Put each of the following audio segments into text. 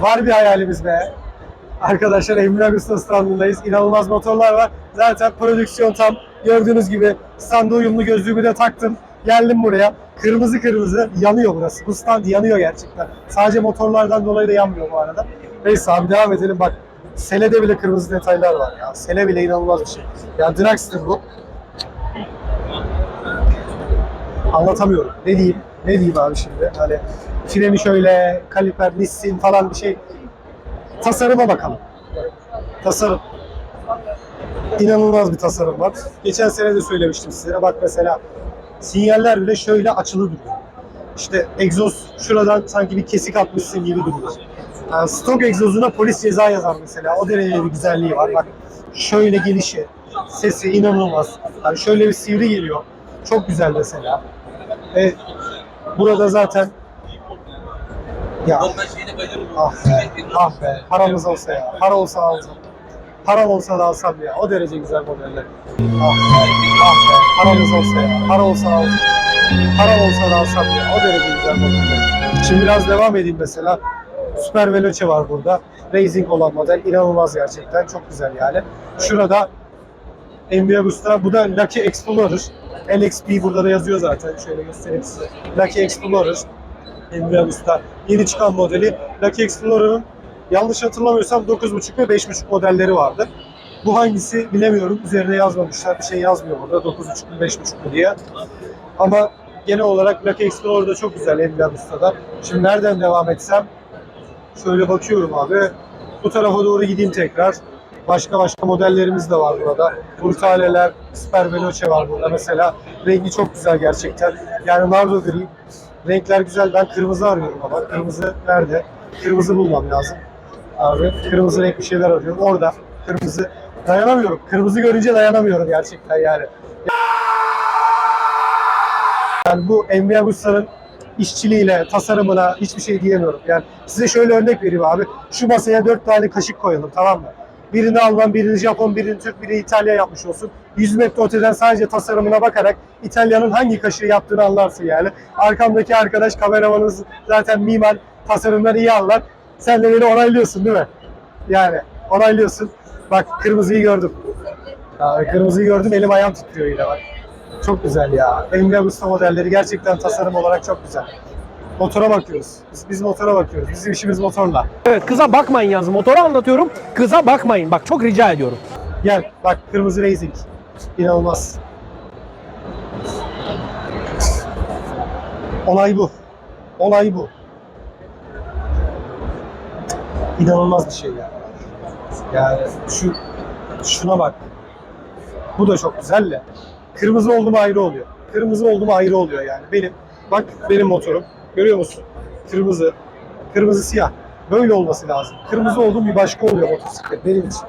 Var bir hayalimiz be. Arkadaşlar Emre Ağustos standındayız. İnanılmaz motorlar var. Zaten prodüksiyon tam. Gördüğünüz gibi standa uyumlu gözlüğümü de taktım. Geldim buraya. Kırmızı kırmızı yanıyor burası. Bu stand yanıyor gerçekten. Sadece motorlardan dolayı da yanmıyor bu arada. Neyse abi devam edelim. Bak Sele'de bile kırmızı detaylar var ya. Sele bile inanılmaz bir şey. Ya Dragster bu. Anlatamıyorum. Ne diyeyim? Ne diyeyim abi şimdi? Hani freni şöyle, kaliper, Nissin falan bir şey. Tasarıma bakalım. Tasarım. İnanılmaz bir tasarım var. Geçen sene de söylemiştim size. Bak mesela sinyaller bile şöyle açılı duruyor. İşte egzoz şuradan sanki bir kesik atmışsın gibi duruyor. Yani stok egzozuna polis ceza yazar mesela. O derece bir güzelliği var. Bak şöyle gelişi, sesi inanılmaz. Yani şöyle bir sivri geliyor. Çok güzel mesela. E, burada zaten ya ah be, ah be, paramız olsa ya, para olsa alsam. Para olsa da alsam ya, o derece güzel modeller. Ah be, ah be, paramız olsa ya, para olsa alsam. Para olsa da alsam ya, o derece güzel modeller. Şimdi biraz devam edeyim mesela. Super Veloce var burada. Racing olan model, inanılmaz gerçekten, çok güzel yani. Şurada NBA Gusta, bu da Lucky Explorer. LXP burada da yazıyor zaten. Şöyle göstereyim size. Lucky Explorer. NBA Gusta. Yeni çıkan modeli. Lucky Explorer'ın yanlış hatırlamıyorsam 9.5 ve 5.5 modelleri vardı. Bu hangisi bilemiyorum. Üzerine yazmamışlar. Bir şey yazmıyor burada. 9.5 mu 5.5 mu diye. Ama genel olarak Lucky Explorer da çok güzel NBA Gusta'da. Şimdi nereden devam etsem? Şöyle bakıyorum abi. Bu tarafa doğru gideyim tekrar. Başka başka modellerimiz de var burada. Brutaleler, Super Veloce var burada mesela. Rengi çok güzel gerçekten. Yani Nardo gri. Renkler güzel. Ben kırmızı arıyorum ama. Kırmızı nerede? Kırmızı bulmam lazım. Abi kırmızı renk bir şeyler arıyorum. Orada. Kırmızı. Dayanamıyorum. Kırmızı görünce dayanamıyorum gerçekten yani. Yani bu Envy Agusta'nın işçiliğiyle, tasarımına hiçbir şey diyemiyorum. Yani size şöyle örnek vereyim abi. Şu masaya dört tane kaşık koyalım tamam mı? Birini Alman, birini Japon, birini Türk, biri İtalya yapmış olsun. 100 metre öteden sadece tasarımına bakarak İtalya'nın hangi kaşığı yaptığını anlarsın yani. Arkamdaki arkadaş kameramanımız zaten mimar, tasarımları iyi anlar. Sen de beni onaylıyorsun değil mi? Yani onaylıyorsun. Bak kırmızıyı gördüm. Ya, kırmızıyı gördüm elim ayağım titriyor yine bak. Çok güzel ya. Emre Agusta modelleri gerçekten tasarım olarak çok güzel. Motora bakıyoruz. Biz, biz motora bakıyoruz. Bizim işimiz motorla. Evet kıza bakmayın yalnız motoru anlatıyorum. Kıza bakmayın bak çok rica ediyorum. Gel bak kırmızı racing. İnanılmaz. Olay bu. Olay bu. İnanılmaz bir şey yani. Yani şu şuna bak. Bu da çok güzel de. Kırmızı oldu mu ayrı oluyor. Kırmızı oldu mu ayrı oluyor yani. Benim bak benim motorum. Görüyor musun? Kırmızı. Kırmızı siyah. Böyle olması lazım. Kırmızı oldu mu bir başka oluyor motosiklet benim için.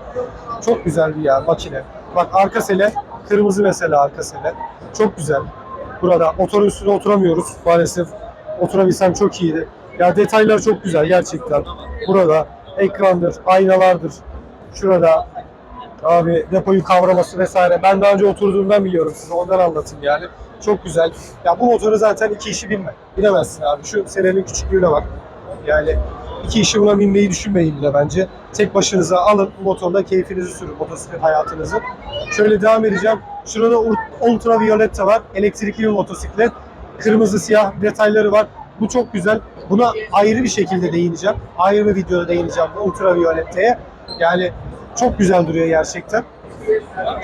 Çok güzel bir ya makine. Bak arka sele kırmızı mesela arka sele. Çok güzel. Burada motorun üstüne oturamıyoruz maalesef. Oturabilsem çok iyiydi. Ya detaylar çok güzel gerçekten. Burada ekrandır, aynalardır. Şurada abi depoyu kavraması vesaire. Ben daha önce oturduğumdan biliyorum size ondan anlatayım yani. Çok güzel. Ya bu motoru zaten iki işi binme. Binemezsin abi. Şu selenin küçüklüğüne bak. Yani iki işi buna binmeyi düşünmeyin bile bence. Tek başınıza alın bu motorla keyfinizi sürün motosiklet hayatınızı. Şöyle devam edeceğim. Şurada ul- Ultra Violetta var. Elektrikli bir motosiklet. Kırmızı siyah detayları var. Bu çok güzel. Buna ayrı bir şekilde değineceğim. Ayrı bir videoda değineceğim bu Ultra Violetta'ya. Yani çok güzel duruyor gerçekten.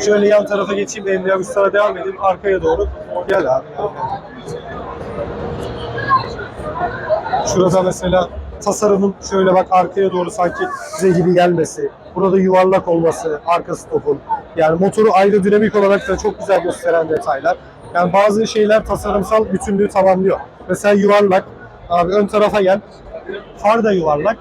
Şöyle yan tarafa geçeyim de Emre Agustin'a devam edeyim. Arkaya doğru. Gel abi. Şurada mesela tasarımın şöyle bak arkaya doğru sanki size gibi gelmesi. Burada yuvarlak olması, arka stopun. Yani motoru aerodinamik olarak da çok güzel gösteren detaylar. Yani bazı şeyler tasarımsal bütünlüğü tamamlıyor. Mesela yuvarlak. Abi ön tarafa gel. Far da yuvarlak.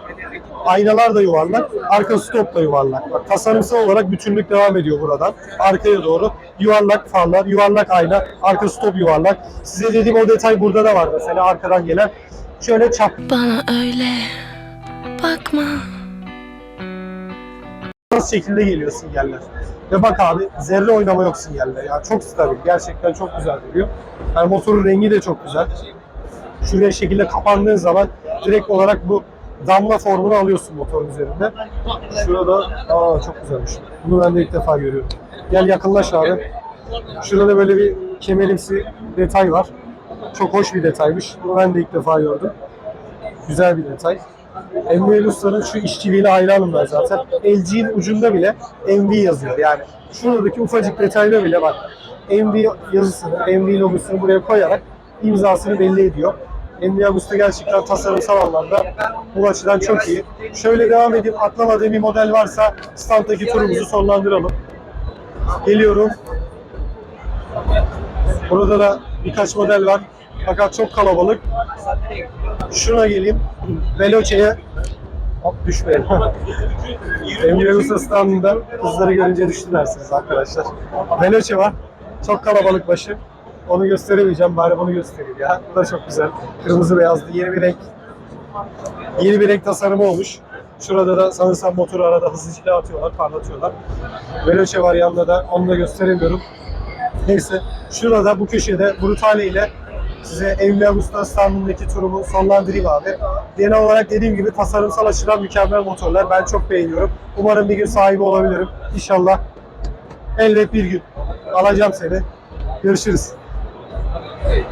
Aynalar da yuvarlak. Arka stop da yuvarlak. Bak tasarımsal olarak bütünlük devam ediyor buradan. Arkaya doğru. Yuvarlak farlar, yuvarlak ayna, arka stop yuvarlak. Size dediğim o detay burada da var mesela arkadan gelen. Şöyle çap Bana öyle bakma. Nasıl şekilde geliyor sinyaller. Ve bak abi zerre oynama yok sinyalde. Yani çok stabil. Gerçekten çok güzel duruyor. Yani motorun rengi de çok güzel. Şuraya şekilde kapandığın zaman direkt olarak bu damla formunu alıyorsun motorun üzerinde. Şurada, aa çok güzelmiş. Bunu ben de ilk defa görüyorum. Gel yakınlaş abi. Şurada böyle bir kemerimsi detay var. Çok hoş bir detaymış. Bunu ben de ilk defa gördüm. Güzel bir detay. MV Usta'nın şu işçiliğine hayranım ben zaten. LG'nin ucunda bile MV yazıyor. Yani şuradaki ufacık detayla bile bak. MV yazısını, MV logosunu buraya koyarak imzasını belli ediyor. MV Agusta gerçekten tasarımsal anlamda bu açıdan çok iyi. Şöyle devam edeyim. Atlamadığım bir model varsa standdaki turumuzu sonlandıralım. Geliyorum. Burada da birkaç model var. Fakat çok kalabalık. Şuna geleyim. Veloce'ye Hop düşmeyin. Emre Usta standında kızları görünce düştülersiniz arkadaşlar. Veloce var. Çok kalabalık başı. Onu gösteremeyeceğim. Bari bunu göstereyim ya. Bu da çok güzel. Kırmızı beyazlı yeni bir renk. Yeni bir renk tasarımı olmuş. Şurada da sanırsam motoru arada hızlıca atıyorlar, parlatıyorlar. Veloce var yanında da. Onu da gösteremiyorum. Neyse. Şurada bu köşede Brutale ile size Emre Augusta standındaki turumu sonlandırayım abi. Genel olarak dediğim gibi tasarımsal açıdan mükemmel motorlar. Ben çok beğeniyorum. Umarım bir gün sahibi olabilirim. İnşallah elbet bir gün alacağım seni. Görüşürüz. এই